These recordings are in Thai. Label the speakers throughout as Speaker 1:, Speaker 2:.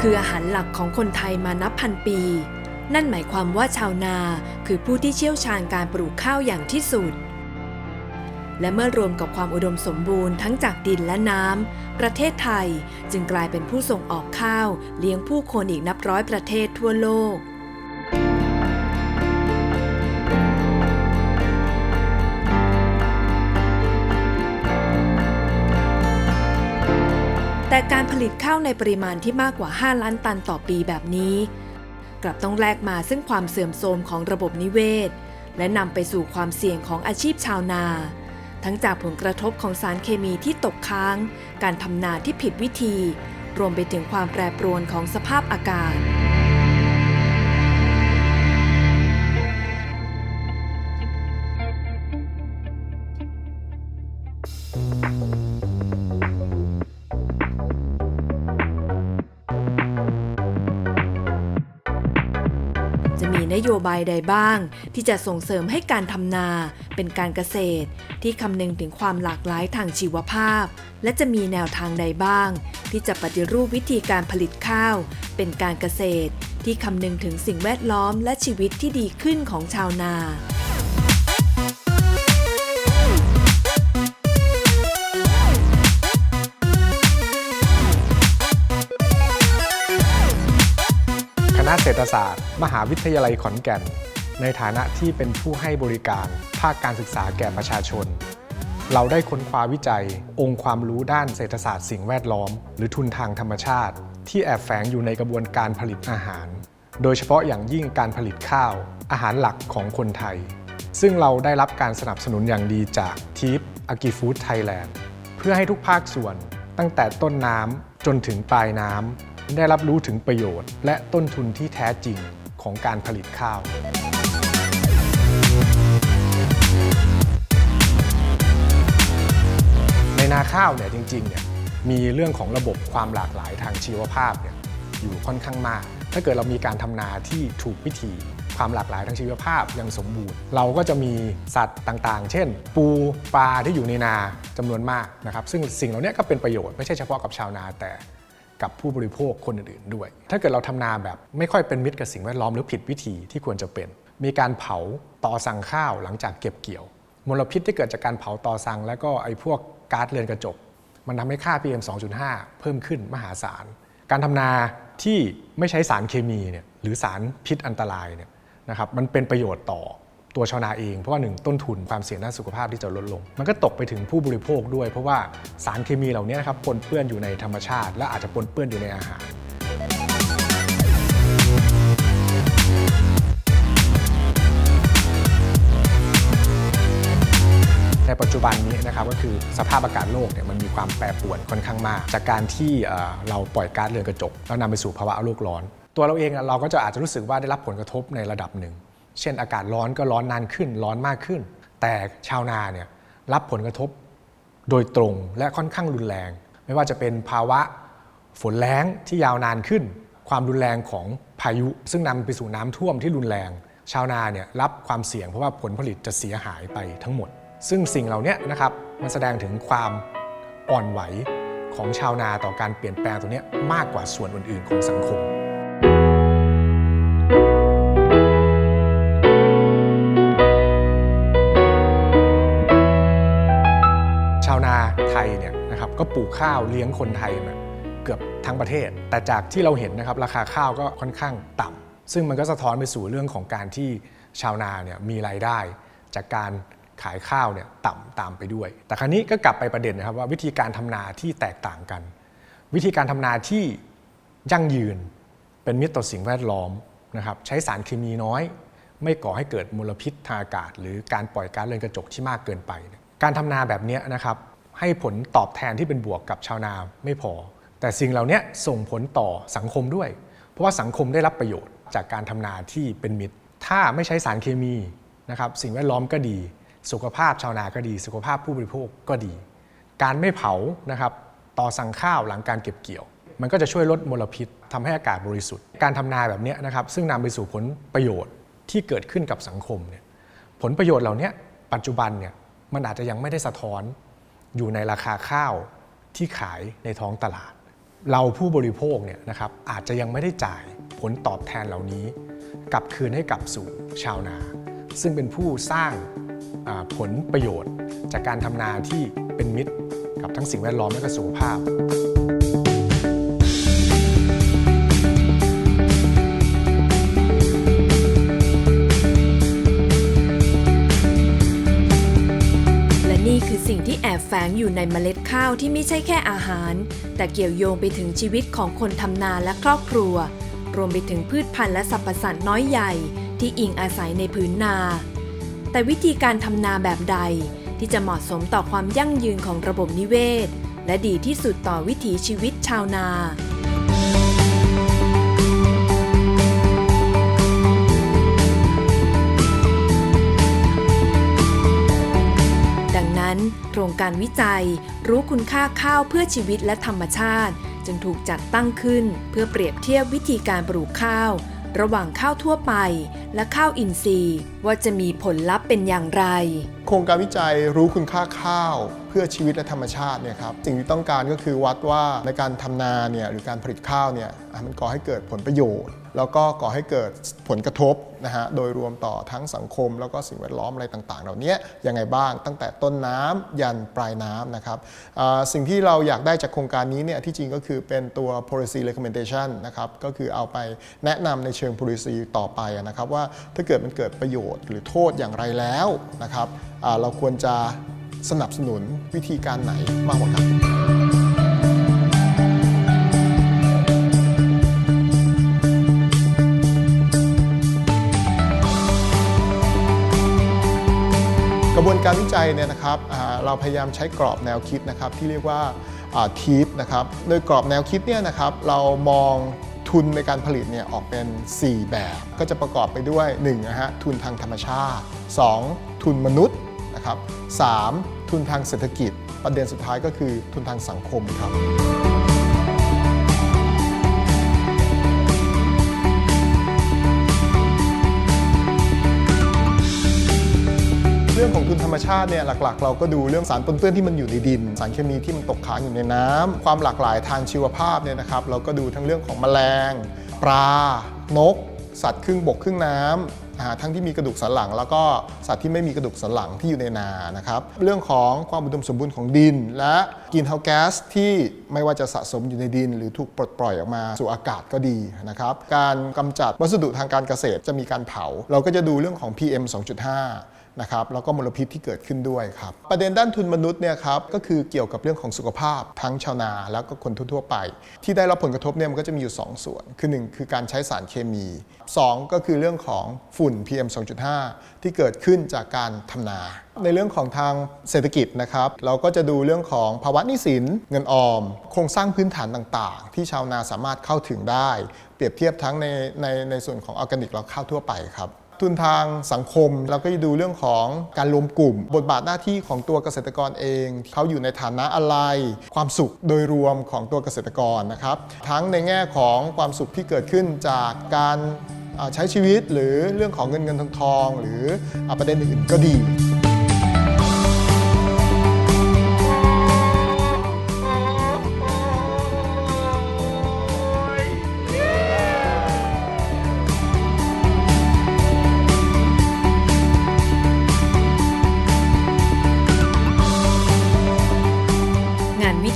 Speaker 1: คืออาหารหลักของคนไทยมานับพันปี นั่นหมายความว่าชาวนาคือผู้ที่เชี่ยวชาญการปลูกข้าวอย่างที่สุด และเมื่อรวมกับความอุดมสมบูรณ์ทั้งจากดินและน้ำ ประเทศไทยจึงกลายเป็นผู้ส่งออกข้าว เลี้ยงผู้คนอีกนับร้อยประเทศทั่วโลก แต่การผลิตข้าวในปริมาณที่มากกว่า 5 ล้านตันต่อปีแบบนี้ กลับต้องแลกมาซึ่งความเสื่อมโทรมของระบบนิเวศ และนำไปสู่ความเสี่ยงของอาชีพชาวนา ทั้งจากผลกระทบของสารเคมีที่ตกค้าง การทำนาที่ผิดวิธี รวมไปถึงความแปรปรวนของสภาพอากาศ นโยบายใดบ้าง ที่จะส่งเสริมให้การทำนาเป็นการเกษตร ที่คำนึงถึงความหลากหลายทางชีวภาพ และจะมีแนวทางใดบ้าง ที่จะปฏิรูปวิธีการผลิตข้าว เป็นการเกษตร ที่คำนึงถึงสิ่งแวดล้อมและชีวิตที่ดีขึ้นของชาวนา
Speaker 2: เศรษฐศาสตร์ มหาวิทยาลัยขอนแก่น ในฐานะที่เป็นผู้ให้บริการ ภาคการศึกษาแก่ประชาชน เราได้ค้นคว้าวิจัย องค์ความรู้ด้านเศรษฐศาสตร์สิ่งแวดล้อม หรือทุนทางธรรมชาติ ที่แอบแฝงอยู่ในกระบวนการผลิตอาหาร โดยเฉพาะอย่างยิ่งการผลิตข้าว อาหารหลักของคนไทย ซึ่งเราได้รับการสนับสนุนอย่างดีจากทีปอากิฟู้ดไทยแลนด์เพื่อให้ทุกภาคส่วนตั้งแต่ต้นน้ำจนถึงปลายน้ำ ได้รับรู้ถึงประโยชน์ และต้นทุนที่แท้จริงของการผลิตข้าว ในนาข้าวเนี่ยจริงๆเนี่ยมีเรื่องของระบบความหลากหลายทางชีวภาพเนี่ยอยู่ค่อนข้างมาก ถ้าเกิดเรามีการทำนาที่ถูกวิธีความหลากหลายทางชีวภาพยังสมบูรณ์ เราก็จะมีสัตว์ต่างๆ เช่น ปูปลาที่อยู่ในนาจำนวนมากนะครับ ซึ่งสิ่งเหล่านี้ก็เป็นประโยชน์ไม่ใช่เฉพาะกับชาวนาแต่ กับผู้บริโภคคนอื่นๆด้วย ถ้าเกิดเราทำนาแบบไม่ค่อยเป็นมิตรกับสิ่งแวดล้อมหรือผิดวิธีที่ควรจะเป็น มีการเผาต่อสั่งข้าวหลังจากเก็บเกี่ยว มลพิษที่เกิดจากการเผาต่อสั่งแล้วก็ไอ้พวกก๊าซเรือนกระจก มันทำให้ค่า PM 2.5 เพิ่มขึ้นมหาศาล การทำนาที่ไม่ใช้สารเคมีเนี่ยหรือสารพิษอันตรายเนี่ยนะครับมันเป็นประโยชน์ต่อ ตัวชาวนาเอง เพราะว่าหนึ่งต้นทุนความเสี่ยงด้านสุขภาพที่จะลดลง มันก็ตกไปถึงผู้บริโภคด้วย เพราะว่าสารเคมีเหล่านี้นะครับปนเปื้อนอยู่ในธรรมชาติ และอาจจะปนเปื้อนอยู่ในอาหารในปัจจุบันนี้นะครับก็คือสภาพอากาศโลกเนี่ยมันมีความแปรปรวนค่อนข้างมาก จากการที่เราปล่อยก๊าซเรือนกระจก แล้วนำไปสู่ภาวะโลกร้อน ตัวเราเองเราก็จะอาจจะรู้สึกว่าได้รับผลกระทบในระดับหนึ่ง เช่นอากาศร้อนก็ร้อนนานขึ้น ร้อนมากขึ้น แต่ชาวนาเนี่ยรับผลกระทบโดยตรงและค่อนข้างรุนแรง ไม่ว่าจะเป็นภาวะฝนแล้งที่ยาวนานขึ้น ความรุนแรงของพายุ ซึ่งนำไปสู่น้ำท่วมที่รุนแรง ชาวนาเนี่ยรับความเสี่ยงเพราะว่าผลผลิตจะเสียหายไปทั้งหมด ซึ่งสิ่งเหล่านี้นะครับมันแสดงถึงความอ่อนไหวของชาวนาต่อการเปลี่ยนแปลงตัวเนี้ยมากกว่าส่วนอื่นๆของสังคม ก็ปลูกข้าวเลี้ยงคนไทยมาเกือบทั้งประเทศ แต่จากที่เราเห็นนะครับราคาข้าวก็ค่อนข้างต่ำซึ่งมันก็สะท้อนไปสู่เรื่องของการที่ชาวนาเนี่ยมีรายได้ จากการขายข้าวเนี่ยต่ำตามไปด้วย แต่ครั้นี้ก็กลับไปประเด็นนะครับว่าวิธีการทำนาที่แตกต่างกัน วิธีการทำนาที่ยั่งยืนเป็นมิตรต่อสิ่งแวดล้อมนะครับใช้สารเคมีน้อย ไม่ก่อให้เกิดมลพิษทางอากาศ หรือการปล่อยก๊าซเรือนกระจกที่มากเกินไป การทำนาแบบนี้นะครับ ให้ผลตอบแทนที่เป็นบวกกับชาวนาไม่พอ แต่สิ่งเหล่านี้ส่งผลต่อสังคมด้วย เพราะว่าสังคมได้รับประโยชน์จากการทำนาที่เป็นมิตร ถ้าไม่ใช้สารเคมีนะครับสิ่งแวดล้อมก็ดี สุขภาพชาวนาก็ดี สุขภาพผู้บริโภคก็ดี การไม่เผานะครับต่อสั่งข้าวหลังการเก็บเกี่ยว มันก็จะช่วยลดมลพิษทำให้อากาศบริสุทธิ์ การทำนาแบบนี้นะครับซึ่งนำไปสู่ผลประโยชน์ที่เกิดขึ้นกับสังคมเนี่ยผลประโยชน์เหล่านี้ปัจจุบันเนี่ยมันอาจจะยังไม่ได้สะท้อน อยู่ในราคาข้าวที่ขายในท้องตลาด เราผู้บริโภคเนี่ยนะครับอาจจะยังไม่ได้จ่ายผลตอบแทนเหล่านี้ กลับคืนให้กลับสู่ชาวนา ซึ่งเป็นผู้สร้างผลประโยชน์ จากการทำนาที่เป็นมิตรกับทั้งสิ่งแวดล้อมและก็สุขภาพ
Speaker 1: แฝงอยู่ในเมล็ดข้าวที่ไม่ใช่แค่อาหาร แต่เกี่ยวโยงไปถึงชีวิตของคนทำนาและครอบครัว รวมไปถึงพืชพันธุ์และสรรพสัตว์น้อยใหญ่ ที่อิงอาศัยในพื้นนา แต่วิธีการทำนาแบบใดที่จะเหมาะสมต่อความยั่งยืนของระบบนิเวศ และดีที่สุดต่อวิถีชีวิตชาวนา นั้นโครงการวิจัย รู้คุณค่าข้าวเพื่อชีวิตและธรรมชาติ จึงถูกจัดตั้งขึ้น เพื่อเปรียบเทียบวิธีการปลูกข้าว ระหว่างข้าวทั่วไป และข้าวอินทรีย์ ว่าจะมีผลลัพธ์เป็นอย่างไร
Speaker 3: โครงการวิจัยรู้คุณค่าข้าว พื่อชีวิตและธรรมชาติเนี่ยครับสิ่งที่ต้องการก็คือวัดว่าในการทำนาเนี่ยหรือการผลิตข้าวเนี่ยมันก่อให้เกิดผลประโยชน์ แล้วก็ก่อให้เกิดผลกระทบนะฮะโดยรวมต่อทั้งสังคม แล้วก็สิ่งแวดล้อมอะไรต่าง ๆ เหล่านี้ยังไงบ้างตั้งแต่ต้นน้ำยันปลายน้ำนะครับสิ่งที่เราอยากได้จากโครงการนี้เนี่ยที่จริงก็คือเป็นตัว policy recommendation นะครับก็คือเอาไปแนะนำในเชิง policy ต่อไปนะครับว่าถ้าเกิดมันเกิดประโยชน์ หรือโทษอย่างไรแล้วนะครับเราควรจะ สนับสนุนวิธีการไหนมากกว่ากันกระบวนการวิจัยเนี่ยนะครับเราพยายามใช้กรอบแนวคิดนะครับที่เรียกว่าทีปนะครับโดยกรอบแนวคิดเนี่ยนะครับเรามองทุนในการผลิตเนี่ยออกเป็น 4 แบบ ก็จะประกอบไปด้วย1นะฮะทุนทางธรรมชาติ 2 ทุนมนุษย์นะครับ 3 ทุนทางเศรษฐกิจ ประเด็นสุดท้ายก็คือทุนทางสังคมครับเรื่องของทุนธรรมชาติเนี่ยหลักๆ เราก็ดูเรื่องสารปนเปื้อนที่มันอยู่ในดิน สารเคมีที่มันตกค้างอยู่ในน้ำความหลากหลายทางชีวภาพเนี่ยนะครับเราก็ดูทั้งเรื่องของแมลง ปลา นก สัตว์ครึ่งบกครึ่งน้ำอ่า ทั้งที่มีกระดูกสันหลัง แล้วก็สัตว์ที่ไม่มีกระดูกสันหลังที่อยู่ในนานะครับเรื่องของความอุดมสมบูรณ์ของดิน และกินเฮาแก๊สที่ไม่ว่าจะสะสมอยู่ในดิน หรือถูกปลดปล่อยออกมาสู่อากาศก็ดีนะครับการกำจัดวัสดุทางการเกษตรจะมีการเผา เราก็จะดูเรื่องของ PM 2.5 นะครับแล้วก็มลพิษที่เกิดขึ้นด้วยครับ ประเด็นด้านทุนมนุษย์เนี่ยครับก็คือเกี่ยวกับเรื่องของสุขภาพทั้งชาวนาแล้วก็คนทั่วไป ที่ได้รับผลกระทบเนี่ยมันก็จะมีอยู่ 2 ส่วน คือ 1 คือการใช้สารเคมี 2 ก็คือเรื่องของฝุ่น PM 2.5 ที่เกิดขึ้นจากการทำนา ในเรื่องของทางเศรษฐกิจนะครับเราก็จะดูเรื่องของภาวะหนี้สินเงินออม โครงสร้างพื้นฐานต่างๆ ที่ชาวนาสามารถเข้าถึงได้ เปรียบเทียบทั้งในในในส่วนของออร์แกนิกและข้าวทั่วไปครับ ทุนทางสังคม เราก็จะดูเรื่องของการรวมกลุ่ม บทบาทหน้าที่ของตัวเกษตรกรเอง เขาอยู่ในฐานะอะไร ความสุขโดยรวมของตัวเกษตรกรนะครับ ทั้งในแง่ของความสุขที่เกิดขึ้นจากการใช้ชีวิตหรือเรื่องของเงินเงินทองทอง หรือประเด็นอื่นๆก็ดี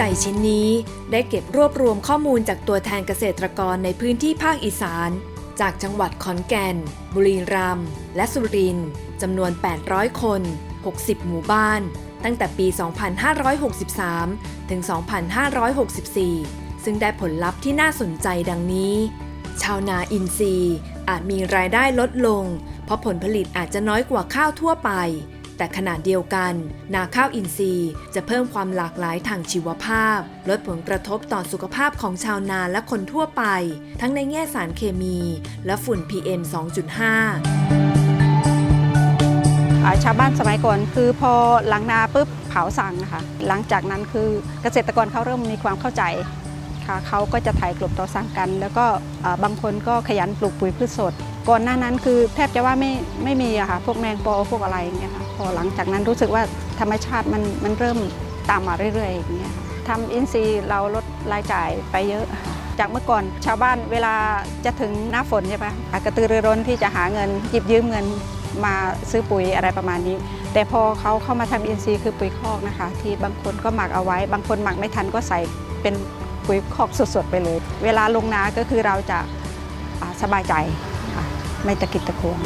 Speaker 1: จัยชิ้นนี้ได้เก็บรวบรวมข้อมูลจากตัวแทนเกษตรกรในพื้นที่ภาคอีสาน จากจังหวัดขอนแก่น บุรีรัมย์และสุรินทร์จำนวน 800 คน 60 หมู่บ้าน ตั้งแต่ปี 2563 ถึง 2564 ซึ่งได้ผลลัพธ์ที่น่าสนใจดังนี้ ชาวนาอินทรีย์อาจมีรายได้ลดลง เพราะผลผลิตอาจจะน้อยกว่าข้าวทั่วไป แต่ขณะเดียวกัน นาข้าวอินทรีย์จะเพิ่มความหลากหลายทางชีวภาพ ลดผลกระทบต่อสุขภาพของชาวนาและคนทั่วไป ทั้งในแง่สารเคมี และฝุ่น PM 2.5
Speaker 4: อ่าชาวบ้านสมัยก่อนคือพอหลังนาปุ๊บเผาสั่งนะคะหลังจากนั้นคือเกษตรกรเขาเริ่มมีความเข้าใจค่ะเขาก็จะถ่ายกลบต่อสั่งกัน แล้วก็บางคนก็ขยันปลูกปุ๋ยพืชสด ก่อนหน้านั้นคือแทบจะว่าไม่ไม่มีอะค่ะพวกแมงปอพวกอะไรอย่างเงี้ยค่ะ พอหลังจากนั้นรู้สึกว่าธรรมชาติมันมันเริ่มตามมาเรื่อยๆอย่างเงี้ยทำอินทรีย์เราลดรายจ่ายไปเยอะ จากเมื่อก่อนชาวบ้านเวลาจะถึงหน้าฝนใช่ปะอะกระตือรือร้นที่จะหาเงินหยิบยืมเงินมาซื้อปุ๋ยอะไรประมาณนี้ แต่พอเขาเข้ามาทำอินทรีย์คือปุ๋ยคอกนะคะ ที่บางคนก็หมักเอาไว้ บางคนหมักไม่ทันก็ใส่เป็นปุ๋ยคอกสดๆไปเลย เวลาลงนาก็คือเราจะสบายใจไม่ตะกิดตะขวง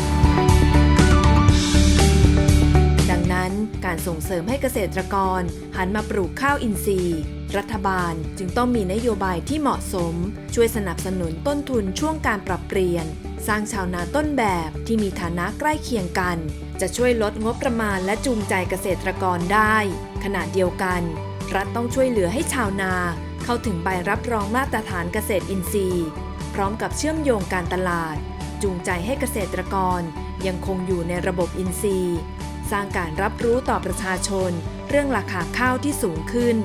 Speaker 1: การส่งเสริมให้เกษตรกร หันมาปลูกข้าวอินทรีย์ รัฐบาลจึงต้องมีนโยบายที่เหมาะสม ช่วยสนับสนุนต้นทุนช่วงการปรับเปลี่ยน สร้างชาวนาต้นแบบที่มีฐานะใกล้เคียงกัน จะช่วยลดงบประมาณและจูงใจเกษตรกรได้ ขณะเดียวกัน รัฐต้องช่วยเหลือให้ชาวนา เข้าถึงใบรับรองมาตรฐานเกษตรอินทรีย์ พร้อมกับเชื่อมโยงการตลาด จูงใจให้เกษตรกรยังคงอยู่ในระบบอินทรีย์ สร้างการรับรู้ต่อประชาชน เรื่องราคาข้าวที่สูงขึ้น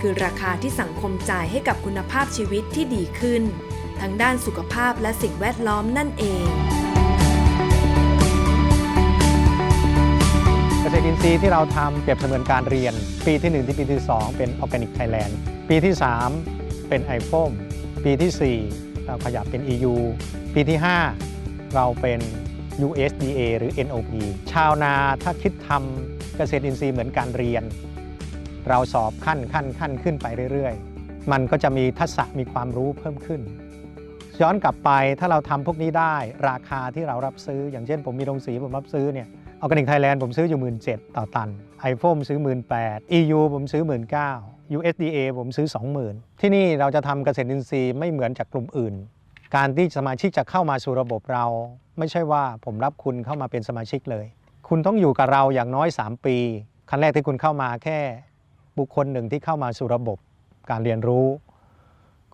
Speaker 1: คือราคาที่สังคมจ่ายให้กับคุณภาพชีวิตที่ดีขึ้น ทั้งด้านสุขภาพและสิ่งแวดล้อมนั่นเอง
Speaker 5: เกษตรอินทรีย์ที่เราทำเปรียบเสมือนการเรียน ปีที่ 1 ที่ปีที่ 2 เป็นออร์แกนิกไทยแลนด์ปีที่ 3 เป็นไอโฟมปีที่ 4 เราขยับเป็น EU ปีที่ 5 เราเป็น USDA หรือ NOP ชาวนาถ้าคิดทำเกษตรอินทรีย์เหมือนการเรียน เราสอบขั้นขั้นขั้นขึ้นไปเรื่อยๆ มันก็จะมีทักษะมีความรู้เพิ่มขึ้น ย้อนกลับไปถ้าเราทำพวกนี้ได้ ราคาที่เรารับซื้อ อย่างเช่น ผมมีโรงสีผมรับซื้อเนี่ยออร์แกนิกไทยแลนด์ผมซื้ออยู่ 1 7ื่นต่อตันไอโฟมซื้อ 1 8ื่น EU ผมซื้อ 1 9ื่น USDA ผมซื้อ 20,000 ที่นี่เราจะทำเกษตรอินทรีย์ไม่เหมือนจากกลุ่มอื่น การที่สมาชิกจะเข้ามาสู่ระบบเรา ไม่ใช่ว่าผมรับคุณเข้ามาเป็นสมาชิกเลย คุณต้องอยู่กับเราอย่างน้อย 3 ปีครั้งแรกที่คุณเข้ามาแค่บุคคลหนึ่งที่เข้ามาสู่ระบบการเรียนรู้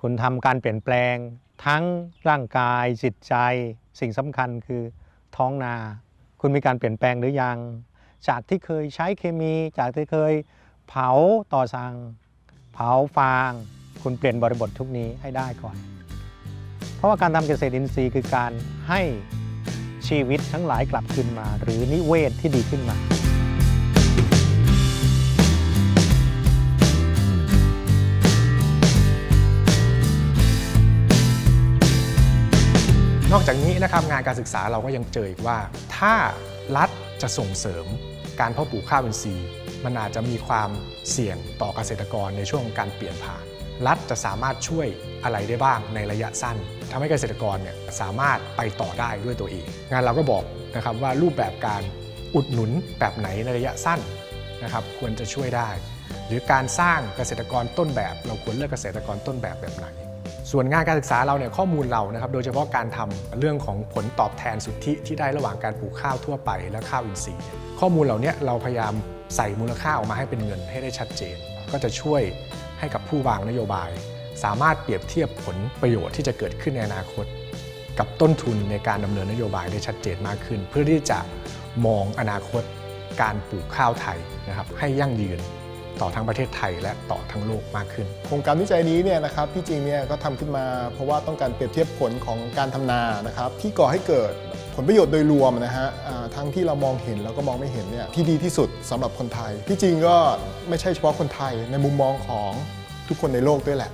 Speaker 5: คุณทำการเปลี่ยนแปลง ทั้งร่างกายจิตใจ สิ่งสำคัญคือท้องนา คุณมีการเปลี่ยนแปลงหรือยัง จากที่เคยใช้เคมี จากที่เคยเผาต่อสัง เผาฟาง คุณเปลี่ยนบริบททุกนี้ให้ได้ก่อน เพราะว่าการทำเกษตรอินทรีย์คือการให้ ชีวิตทั้งหลายกลับคืนมา หรือนิเวศที่ดีขึ้นมา
Speaker 2: นอกจากนี้นะครับงานการศึกษาเราก็ยังเจออีกว่า ถ้ารัฐจะส่งเสริมการเพาะปลูกข้าวอินทรีย์ มันอาจจะมีความเสี่ยงต่อเกษตรกรในช่วงการเปลี่ยนผ่าน รัฐจะสามารถช่วยอะไรได้บ้างในระยะสั้น ทำให้เกษตรกรเนี่ยสามารถไปต่อได้ด้วยตัวเอง งานเราก็บอกนะครับว่ารูปแบบการอุดหนุนแบบไหนในระยะสั้นนะครับควรจะช่วยได้ หรือการสร้างเกษตรกรต้นแบบ เราควรเลือกเกษตรกรต้นแบบแบบไหน ส่วนงานการศึกษาเราเนี่ยข้อมูลเรานะครับโดยเฉพาะการทำเรื่องของผลตอบแทนสุทธิที่ได้ระหว่างการปลูกข้าวทั่วไปและข้าวอินทรีย์ ข้อมูลเหล่านี้เราพยายามใส่มูลค่าออกมาให้เป็นเงินให้ได้ชัดเจน ก็จะช่วยให้กับผู้วางนโยบาย สามารถเปรียบเทียบผลประโยชน์ที่จะเกิดขึ้นในอนาคต กับต้นทุนในการดำเนินนโยบายได้ชัดเจนมากขึ้น เพื่อที่จะมองอนาคตการปลูกข้าวไทยนะครับให้ยั่งยืนต่อทั้งประเทศไทยและต่อทั้งโลกมากขึ้น
Speaker 3: โครงการวิจัยนี้เนี่ยนะครับที่จริงเนี่ยก็ทำขึ้นมา เพราะว่าต้องการเปรียบเทียบผลของการทำนานะครับที่ก่อให้เกิดผลประโยชน์โดยรวมนะฮะทั้งที่เรามองเห็นแล้วก็มองไม่เห็นเนี่ยที่ดีที่สุดสำหรับคนไทย ที่จริงก็ไม่ใช่เฉพาะคนไทยในมุมมองของทุกคนในโลกด้วยแหละ